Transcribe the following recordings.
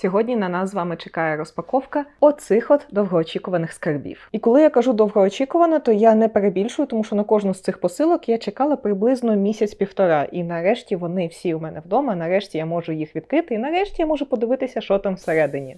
Сьогодні на нас з вами чекає розпаковка оцих от довгоочікуваних скарбів. І коли я кажу довгоочікувано, то я не перебільшую, тому що на кожну з цих посилок я чекала приблизно місяць-півтора. І нарешті вони всі у мене вдома. Нарешті я можу їх відкрити, і нарешті я можу подивитися, що там всередині.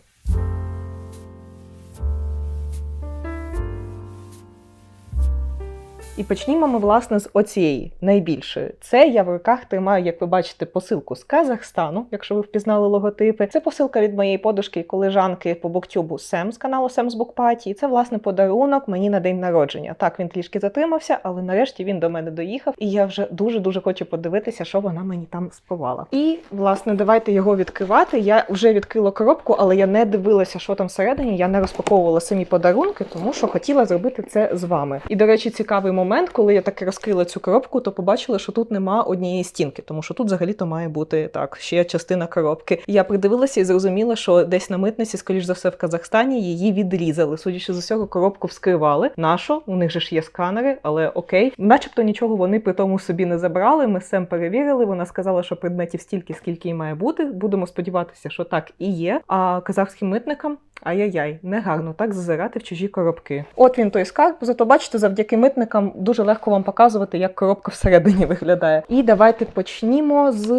І почнімо ми, власне, з оцієї найбільшої. Це я в руках тримаю, як ви бачите, посилку з Казахстану, якщо ви впізнали логотипи. Це посилка від моєї подушки і колежанки по буктюбу Сем з каналу Сем's Book Party. І це, власне, подарунок мені на день народження. Так, він трішки затримався, але нарешті він до мене доїхав, і я вже дуже-дуже хочу подивитися, що вона мені там спровала. І, власне, давайте його відкривати. Я вже відкрила коробку, але я не дивилася, що там всередині. Я не розпаковувала самі подарунки, тому що хотіла зробити це з вами. І, до речі, цікавий момент, коли я таки розкрила цю коробку, то побачила, що тут нема однієї стінки, тому що тут взагалі-то має бути так, ще частина коробки. Я придивилася і зрозуміла, що десь на митниці, скоріш за все, в Казахстані її відрізали. Судячи з усього, коробку вскривали. Нашу, у них же ж є сканери, але окей. Начебто нічого вони при тому собі не забрали. Ми сем перевірили. Вона сказала, що предметів стільки, скільки і має бути. Будемо сподіватися, що так і є. А казахським митникам. Ай-яй-яй, негарно так зазирати в чужі коробки. От він той скарб. Зато бачите, завдяки митникам дуже легко вам показувати, як коробка всередині виглядає. І давайте почнімо з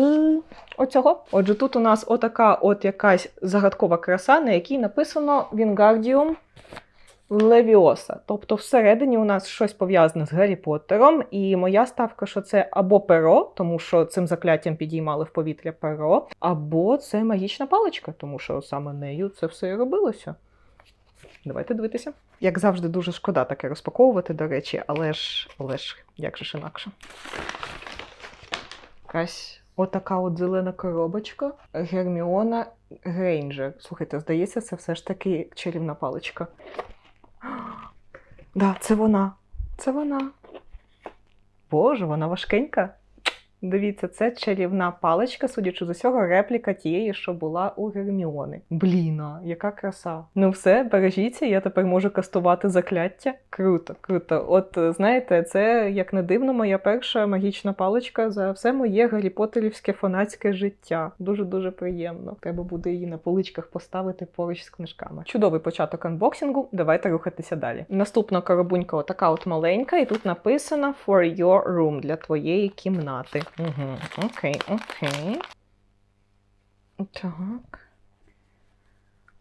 оцього. Отже, тут у нас отака от якась загадкова краса, на якій написано Wingardium Левіоса. Тобто всередині у нас щось пов'язане з Гаррі Поттером, і моя ставка, що це або перо, тому що цим закляттям підіймали в повітря перо, або це магічна паличка, тому що саме нею це все і робилося. Давайте дивитися. Як завжди, дуже шкода таке розпаковувати, до речі, але ж, але ж, як же ж інакше. Якась отака от зелена коробочка. Герміона Грейнджер. Слухайте, здається, це все ж таки чарівна паличка. Да, це вона. Це вона. Боже, вона важкенька. Дивіться, це чарівна паличка, судячи з усього, репліка тієї, що була у Герміони. Бліна, яка краса. Ну все, бережіться, я тепер можу кастувати закляття. Круто, круто. От е, знаєте, це як не дивно, моя перша магічна паличка за все моє Гаррі Поттерівське фанатське життя. Дуже дуже приємно. Треба буде її на поличках поставити поруч з книжками. Чудовий початок анбоксингу. Давайте рухатися далі. Наступна коробунька, отака от маленька, і тут написано For your room для твоєї кімнати. Угу, окей, окей. Так.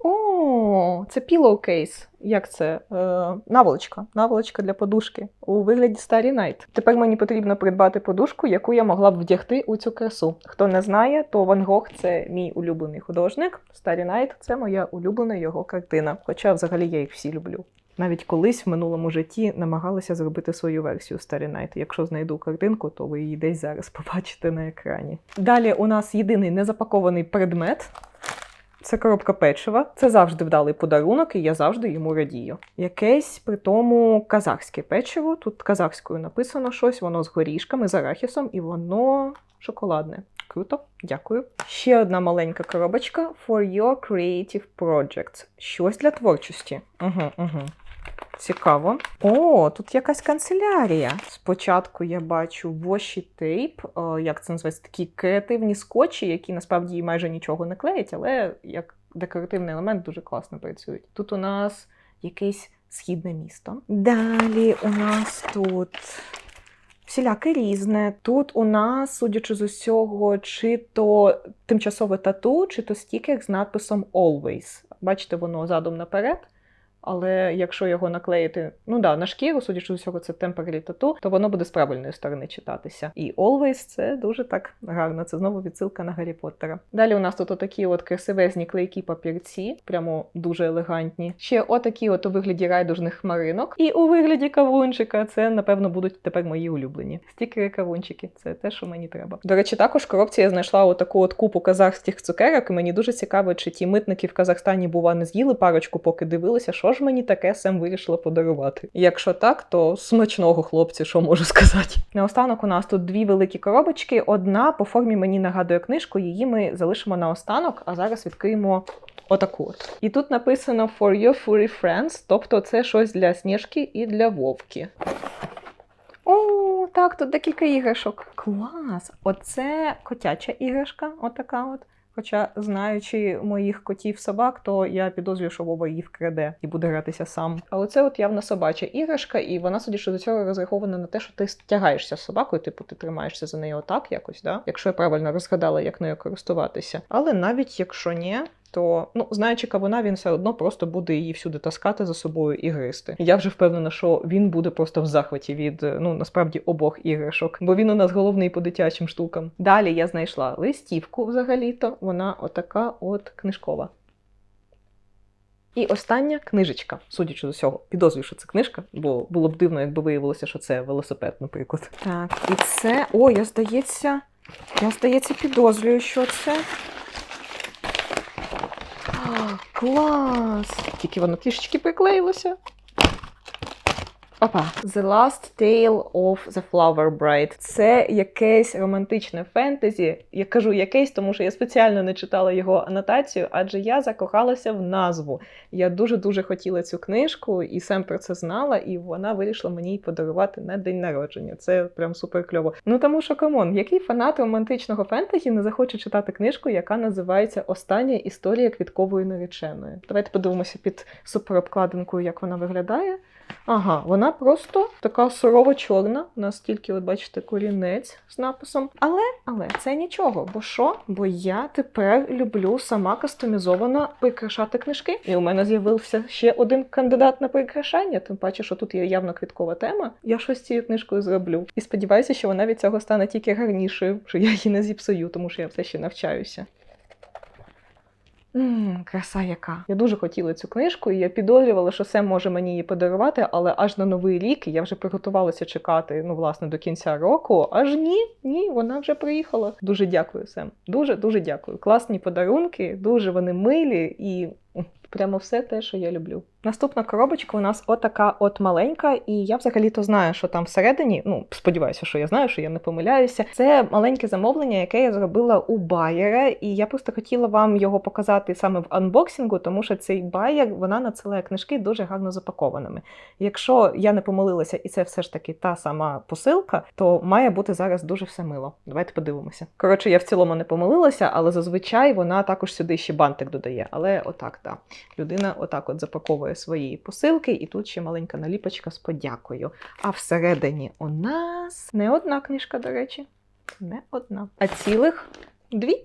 О, це пілоукейс. Як це? Е, наволочка. Наволочка для подушки у вигляді Starry Night. Тепер мені потрібно придбати подушку, яку я могла б вдягти у цю красу. Хто не знає, то Ван Гог це мій улюблений художник. Starry Night – це моя улюблена його картина. Хоча взагалі я їх всі люблю. Навіть колись в минулому житті намагалася зробити свою версію Starry Night. Якщо знайду картинку, то ви її десь зараз побачите на екрані. Далі у нас єдиний незапакований предмет. Це коробка печива. Це завжди вдалий подарунок, і я завжди йому радію. Якесь при тому казахське печиво. Тут казахською написано щось, воно з горішками, з арахісом, і воно шоколадне. Круто, дякую. Ще одна маленька коробочка for your creative projects. Щось для творчості. Угу, угу. Цікаво. О, тут якась канцелярія. Спочатку я бачу воші тейп, е, як це називається, такі креативні скотчі, які насправді майже нічого не клеять, але як декоративний елемент дуже класно працюють. Тут у нас якесь східне місто. Далі у нас тут. Всіляке різне. Тут у нас, судячи з усього, чи то тимчасове тату, чи то стікер з надписом Always. Бачите, воно задом наперед. Але якщо його наклеїти, ну да, на шкіру, судячи з усього, це temporary тату, то воно буде з правильної сторони читатися. І Always це дуже так гарно. Це знову відсилка на Гаррі Поттера. Далі у нас тут отакі от красивезні клейкі папірці, прямо дуже елегантні. Ще отакі от у вигляді райдужних хмаринок. І у вигляді кавунчика це, напевно, будуть тепер мої улюблені. Стікери кавунчики це те, що мені треба. До речі, також в коробці я знайшла отаку от купу казахських цукерок. і Мені дуже цікаво, чи ті митники в Казахстані, бува, не з'їли парочку, поки дивилися, що ж мені таке Сем вирішила подарувати. Якщо так, то смачного хлопці, що можу сказати. Наостанок у нас тут дві великі коробочки. Одна по формі мені нагадує книжку, її ми залишимо на останок, а зараз відкриємо. Отаку от. І тут написано For your furry friends, тобто це щось для сніжки і для вовки. О, так, тут декілька іграшок. Клас! Оце котяча іграшка, отака от. Хоча, знаючи моїх котів собак, то я підозрюю, що Вова її вкраде і буде гратися сам. Але це от явно собача іграшка, і вона, судячи до цього, розрахована на те, що ти стягаєшся з собакою, типу ти тримаєшся за нею отак якось, да? якщо я правильно розгадала, як нею користуватися. Але навіть якщо ні. То, ну, знаючи кавуна, він все одно просто буде її всюди таскати за собою і гризти. Я вже впевнена, що він буде просто в захваті від ну насправді обох іграшок, бо він у нас головний по дитячим штукам. Далі я знайшла листівку взагалі-то. Вона отака от книжкова. І остання книжечка, судячи з усього, підозрюю, що це книжка, бо було б дивно, якби виявилося, що це велосипед, наприклад. Так, і це. О, я здається, я здається, підозрюю, що це. Клас! Тільки воно трішечки приклеїлося. Опа. The Last Tale of the Flower Bride. Це якесь романтичне фентезі. Я кажу якесь, тому що я спеціально не читала його анотацію, адже я закохалася в назву. Я дуже-дуже хотіла цю книжку, і сам про це знала, і вона вирішила мені її подарувати на день народження. Це прям супер кльово. Ну тому що камон, який фанат романтичного фентезі не захоче читати книжку, яка називається Остання історія квіткової нареченої. Давайте подивимося під суперобкладинкою, як вона виглядає. Ага, вона просто така сурова чорна. У нас тільки, от бачите, корінець з написом. Але, але це нічого. Бо що? Бо я тепер люблю сама кастомізовано прикрашати книжки. І у мене з'явився ще один кандидат на прикрашання. Тим паче, що тут є явно квіткова тема. Я щось цією книжкою зроблю. І сподіваюся, що вона від цього стане тільки гарнішою, що я її не зіпсую, тому що я все ще навчаюся. Ммм, краса яка. Я дуже хотіла цю книжку, і я підозрювала, що Сем може мені її подарувати, але аж на новий рік я вже приготувалася чекати, ну, власне, до кінця року. Аж ні, ні, вона вже приїхала. Дуже дякую, Сем. Дуже дуже дякую. Класні подарунки, дуже вони милі і прямо все те, що я люблю. Наступна коробочка у нас отака от маленька, і я взагалі-то знаю, що там всередині. Ну, сподіваюся, що я знаю, що я не помиляюся. Це маленьке замовлення, яке я зробила у Байера, і я просто хотіла вам його показати саме в анбоксингу, тому що цей байер вона надсилає книжки дуже гарно запакованими. Якщо я не помилилася, і це все ж таки та сама посилка, то має бути зараз дуже все мило. Давайте подивимося. Коротше, я в цілому не помилилася, але зазвичай вона також сюди ще бантик додає. Але отак, так. Людина отак от запаковує свої посилки, і тут ще маленька наліпочка з подякою. А всередині у нас не одна книжка, до речі, не одна, а цілих дві.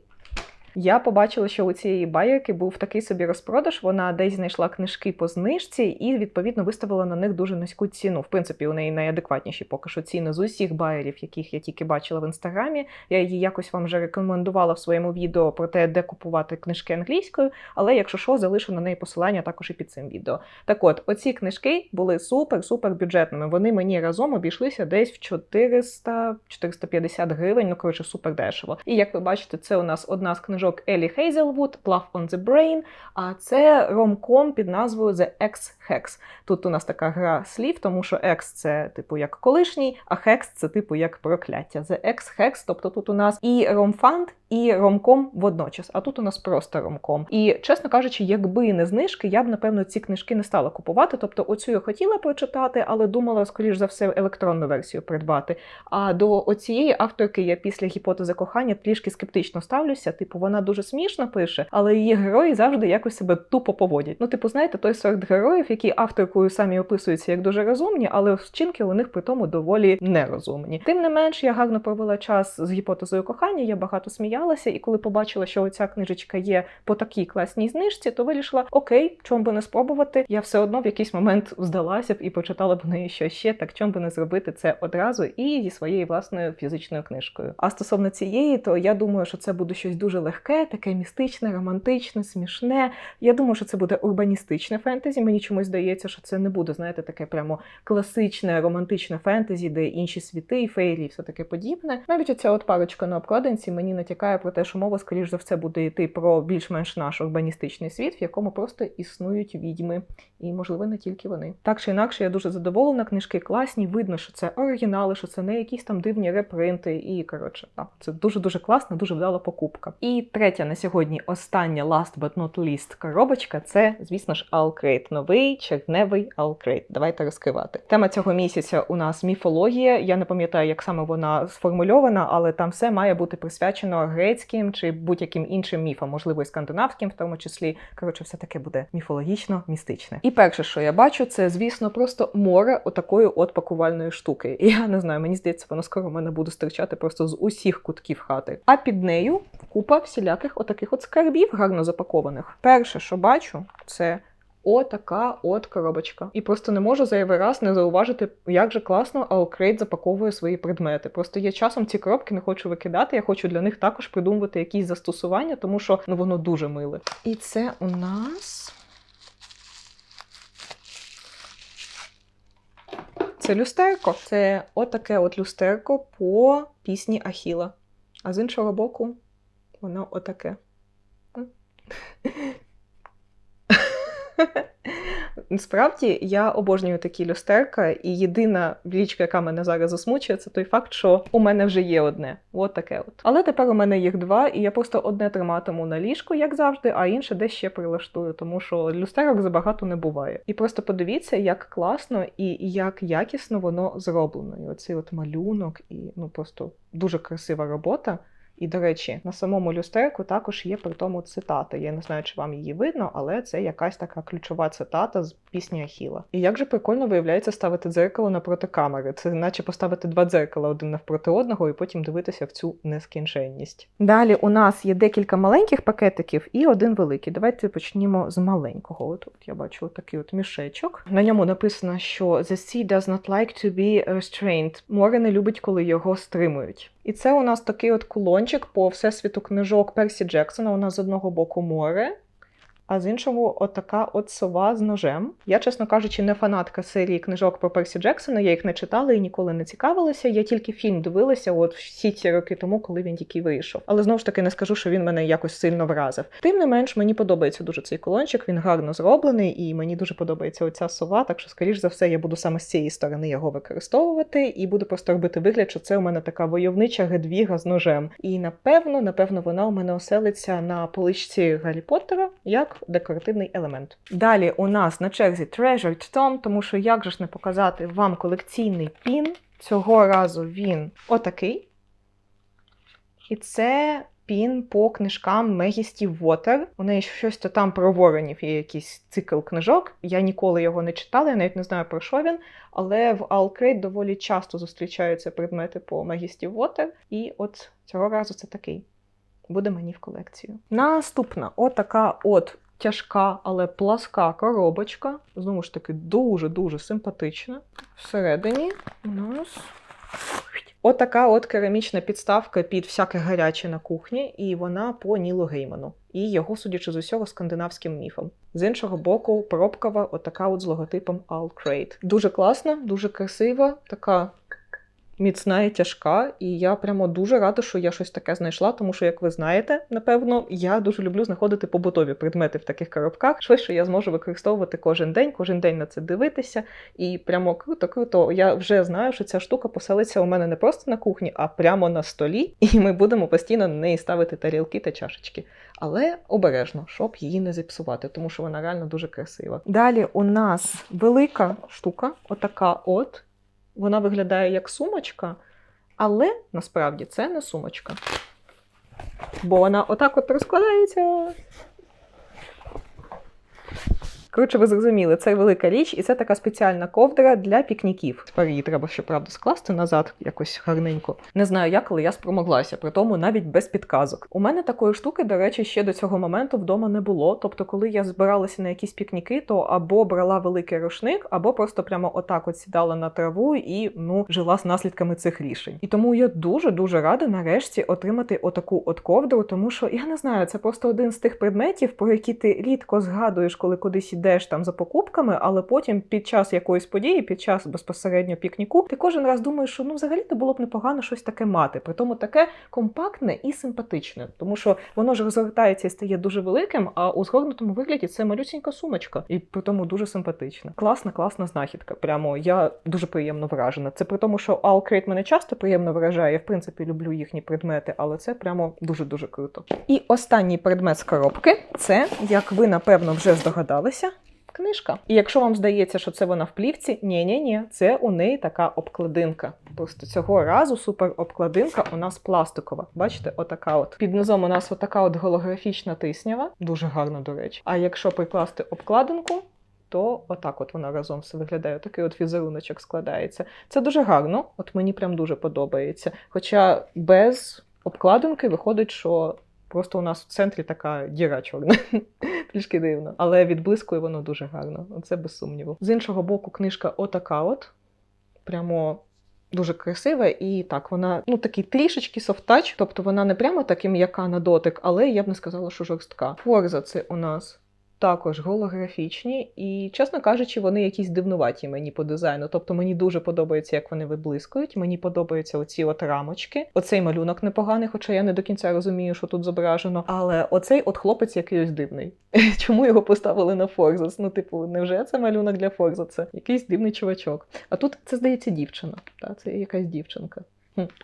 Я побачила, що у цієї байерки був такий собі розпродаж. Вона десь знайшла книжки по знижці і відповідно виставила на них дуже низьку ціну. В принципі, у неї найадекватніші поки що ціни з усіх байерів, яких я тільки бачила в інстаграмі. Я її якось вам вже рекомендувала в своєму відео про те, де купувати книжки англійською. Але якщо що, залишу на неї посилання також і під цим відео. Так от, оці книжки були супер-супер бюджетними. Вони мені разом обійшлися десь в 400-450 гривень. Ну коротше, супер дешево. І як ви бачите, це у нас одна з книжок Елі Хейзелвуд, Love on the Brain. А це ромком під назвою The X-Hex. Тут у нас така гра слів, тому що X це типу як колишній, а Hex це типу як прокляття. The X-Hex, тобто тут у нас і ромфанд, і ромком водночас. А тут у нас просто ромком. І чесно кажучи, якби не знижки, я б напевно ці книжки не стала купувати. Тобто, оцю я хотіла прочитати, але думала, скоріш за все, електронну версію придбати. А до оцієї авторки я після гіпотези кохання трішки скептично ставлюся. Типу, вона дуже смішно пише, але її герої завжди якось себе тупо поводять. Ну, типу, знаєте, той сорт героїв, які авторкою самі описуються як дуже розумні, але вчинки у них при тому доволі нерозумні. Тим не менш, я гарно провела час з гіпотезою кохання, я багато сміялася, і коли побачила, що оця книжечка є по такій класній знижці, то вирішила, окей, чом би не спробувати. Я все одно в якийсь момент здалася б і почитала б неї що ще, так чом би не зробити це одразу і зі своєю власною фізичною книжкою. А стосовно цієї, то я думаю, що це буде щось дуже легке, таке містичне, романтичне, смішне. Я думаю, що це буде урбаністичне фентезі. Мені чомусь здається, що це не буде, знаєте, таке прямо класичне романтичне фентезі, де інші світи, фейлі і все таке подібне. Навіть оця от парочка на обкладинці мені натякає про те, що мова, скоріш за все, буде йти про більш-менш наш урбаністичний світ, в якому просто існують відьми, і можливо не тільки вони. Так чи інакше, я дуже задоволена. Книжки класні. Видно, що це оригінали, що це не якісь там дивні репринти. І коротше, так, це дуже дуже класна, дуже вдала покупка. І третя на сьогодні остання last but not least коробочка це, звісно ж, Alcrate. Новий червневий Alcrate. Давайте розкривати. Тема цього місяця у нас міфологія. Я не пам'ятаю, як саме вона сформульована, але там все має бути присвячено грецьким чи будь-яким іншим міфам, можливо, і скандинавським, в тому числі. Коротше, все таке буде міфологічно, містичне. І перше, що я бачу, це, звісно, просто море отакої от пакувальної штуки. Я не знаю, мені здається, воно скоро в мене буде стирчати просто з усіх кутків хати. А під нею купа всіляких отаких от скарбів гарно запакованих. Перше, що бачу, це. Отака от коробочка. І просто не можу зайвий раз не зауважити, як же класно Allcrate запаковує свої предмети. Просто я часом ці коробки не хочу викидати. Я хочу для них також придумувати якісь застосування, тому що ну воно дуже миле. І це у нас. Це люстерко. Це отаке от люстерко по пісні Ахіла. А з іншого боку, воно отаке. Насправді я обожнюю такі люстерка, і єдина влічка, яка мене зараз засмучує, це той факт, що у мене вже є одне. От таке от. Але тепер у мене їх два, і я просто одне триматиму на ліжку, як завжди, а інше десь ще прилаштую, тому що люстерок забагато не буває. І просто подивіться, як класно і як якісно воно зроблено. І оцей от малюнок, і ну просто дуже красива робота. І, до речі, на самому люстерку також є при тому цитата. Я не знаю, чи вам її видно, але це якась така ключова цитата з пісні Ахіла. І як же прикольно виявляється ставити дзеркало напроти камери. Це наче поставити два дзеркала один навпроти одного і потім дивитися в цю нескінченність. Далі у нас є декілька маленьких пакетиків і один великий. Давайте почнімо з маленького. От, я бачу такий от мішечок. На ньому написано, що The sea does not like to be restrained. Море не любить, коли його стримують. І це у нас такий от кулончик по всесвіту книжок Персі Джексона. У нас з одного боку море, а з іншого отака от сова з ножем. Я, чесно кажучи, не фанатка серії книжок про Персі Джексона, я їх не читала і ніколи не цікавилася. Я тільки фільм дивилася от всі ці роки тому, коли він тільки вийшов. Але знову ж таки не скажу, що він мене якось сильно вразив. Тим не менш, мені подобається дуже цей колончик, він гарно зроблений, і мені дуже подобається оця сова. Так що, скоріш за все, я буду саме з цієї сторони його використовувати і буду просто робити вигляд, що це у мене така войовнича гедвіга з ножем. І напевно, напевно, вона у мене оселиться на поличці Гаррі Поттера як декоративний елемент. Далі у нас на черзі Treasured Tom, тому що як же ж не показати вам колекційний пін. Цього разу він отакий. І це пін по книжкам Мегісті Вотер. У неї щось то там про воронів є якийсь цикл книжок. Я ніколи його не читала, я навіть не знаю про що він. Але в Alcrate доволі часто зустрічаються предмети по Мегісті Вотер. І от цього разу це такий. Буде мені в колекцію. Наступна отака от тяжка, але пласка коробочка. Знову ж таки, дуже-дуже симпатична. Всередині у нас. Отака от керамічна підставка під всяке гаряче на кухні, і вона по Нілу Гейману. І його, судячи з усього, скандинавським міфом. З іншого боку, пробкова, отака от з логотипом Alcrate. Дуже класна, дуже красива, така міцна і тяжка. І я прямо дуже рада, що я щось таке знайшла, тому що, як ви знаєте, напевно, я дуже люблю знаходити побутові предмети в таких коробках. Що я зможу використовувати кожен день, кожен день на це дивитися. І прямо круто, круто. Я вже знаю, що ця штука поселиться у мене не просто на кухні, а прямо на столі, і ми будемо постійно на неї ставити тарілки та чашечки. Але обережно, щоб її не зіпсувати, тому що вона реально дуже красива. Далі у нас велика штука, отака от. Вона виглядає як сумочка, але насправді це не сумочка. Бо вона отак от розкладається. Коротше, ви зрозуміли, це велика річ, і це така спеціальна ковдра для пікніків. Тепер її треба, щоправда, скласти назад якось гарненько. Не знаю як, але я спромоглася, при тому навіть без підказок. У мене такої штуки, до речі, ще до цього моменту вдома не було. Тобто, коли я збиралася на якісь пікніки, то або брала великий рушник, або просто прямо отак от сідала на траву і ну жила з наслідками цих рішень. І тому я дуже дуже рада нарешті отримати отаку от ковдру, тому що я не знаю, це просто один з тих предметів, про які ти рідко згадуєш, коли кудись ідеш йдеш там за покупками, але потім під час якоїсь події, під час безпосередньо пікніку, ти кожен раз думаєш, що ну взагалі то було б непогано щось таке мати. При тому таке компактне і симпатичне, тому що воно ж розгортається і стає дуже великим, а у згорнутому вигляді це малюсінька сумочка, і при тому дуже симпатична. Класна, класна знахідка. Прямо я дуже приємно вражена. Це при тому, що Alcrate мене часто приємно вражає. Я в принципі люблю їхні предмети, але це прямо дуже дуже круто. І останній предмет з коробки це, як ви напевно вже здогадалися. Книжка. І якщо вам здається, що це вона в плівці, ні, ні, ні, це у неї така обкладинка. Просто цього разу супер обкладинка у нас пластикова. Бачите, отака от. Під низом у нас отака от голографічна тиснява, дуже гарно, до речі. А якщо прикласти обкладинку, то отак от вона разом все виглядає. Такий от візеруночок складається. Це дуже гарно, от мені прям дуже подобається. Хоча без обкладинки виходить, що просто у нас в центрі така діра чорна. Трішки дивно. Але відблискує воно дуже гарно. Це без сумніву. З іншого боку, книжка отака от. Прямо. Дуже красива, і так, вона ну такий трішечки софтач, тобто вона не прямо так і м'яка на дотик, але я б не сказала, що жорстка. Форза це у нас також голографічні, і, чесно кажучи, вони якісь дивнуваті мені по дизайну. Тобто мені дуже подобається, як вони виблискують. Мені подобаються оці от рамочки. Оцей малюнок непоганий, хоча я не до кінця розумію, що тут зображено. Але оцей от хлопець якийсь дивний. Чому його поставили на Форзас? Ну, типу, невже це малюнок для Форзаса? Якийсь дивний чувачок. А тут це здається дівчина. Та це якась дівчинка.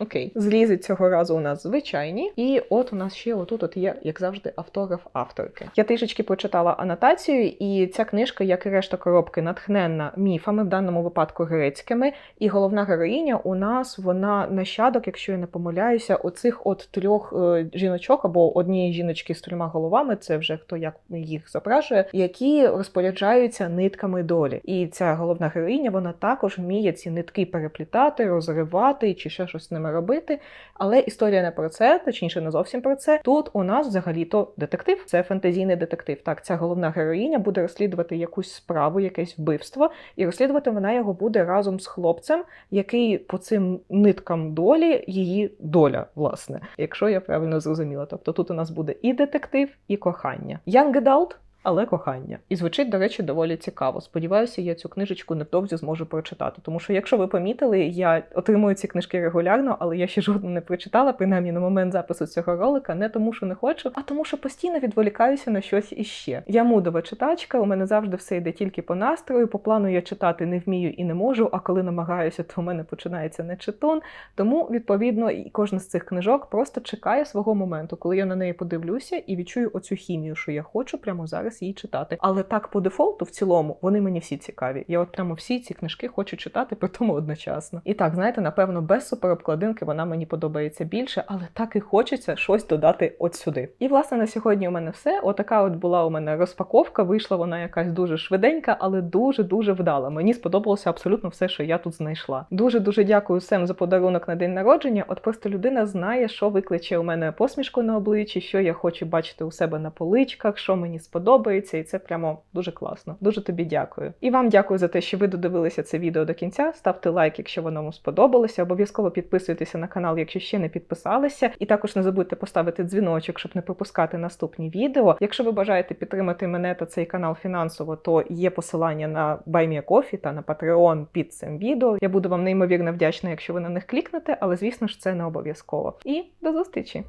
Окей, злізи цього разу у нас звичайні, і от у нас ще отут от є, як завжди, автограф авторки. Я трішечки почитала анотацію, і ця книжка, як і решта коробки, натхненна міфами, в даному випадку грецькими. І головна героїня у нас вона нащадок, якщо я не помиляюся, оцих от трьох е, жіночок або однієї жіночки з трьома головами, це вже хто як їх зображує, які розпоряджаються нитками долі. І ця головна героїня вона також вміє ці нитки переплітати, розривати чи ще щось з ними робити. Але історія не про це, точніше, не зовсім про це. Тут у нас взагалі-то детектив, це фентезійний детектив. Так, ця головна героїня буде розслідувати якусь справу, якесь вбивство, і розслідувати вона його буде разом з хлопцем, який по цим ниткам долі її доля, власне, якщо я правильно зрозуміла. Тобто тут у нас буде і детектив, і кохання. Young Adult, але кохання. І звучить, до речі, доволі цікаво. Сподіваюся, я цю книжечку невдовзі зможу прочитати. Тому що, якщо ви помітили, я отримую ці книжки регулярно, але я ще жодну не прочитала, принаймні на момент запису цього ролика, не тому, що не хочу, а тому, що постійно відволікаюся на щось іще. Я мудова читачка, у мене завжди все йде тільки по настрою. По плану я читати не вмію і не можу. А коли намагаюся, то у мене починається нечитун. Тому, відповідно, і кожна з цих книжок просто чекає свого моменту, коли я на неї подивлюся і відчую оцю хімію, що я хочу прямо зараз її читати. Але так по дефолту, в цілому, вони мені всі цікаві. Я от прямо всі ці книжки хочу читати, при тому одночасно. І так, знаєте, напевно, без суперобкладинки вона мені подобається більше, але так і хочеться щось додати от сюди. І власне на сьогодні у мене все. Отака от була у мене розпаковка. Вийшла вона якась дуже швиденька, але дуже дуже вдала. Мені сподобалося абсолютно все, що я тут знайшла. Дуже дуже дякую всім за подарунок на день народження. От просто людина знає, що викличе у мене посмішку на обличчі, що я хочу бачити у себе на поличках, що мені сподобається, і це прямо дуже класно. Дуже тобі дякую. І вам дякую за те, що ви додивилися це відео до кінця. Ставте лайк, якщо воно вам сподобалося. Обов'язково підписуйтеся на канал, якщо ще не підписалися. І також не забудьте поставити дзвіночок, щоб не пропускати наступні відео. Якщо ви бажаєте підтримати мене та цей канал фінансово, то є посилання на BuyMeACoffee та на Patreon під цим відео. Я буду вам неймовірно вдячна, якщо ви на них клікнете, але звісно ж це не обов'язково. І до зустрічі!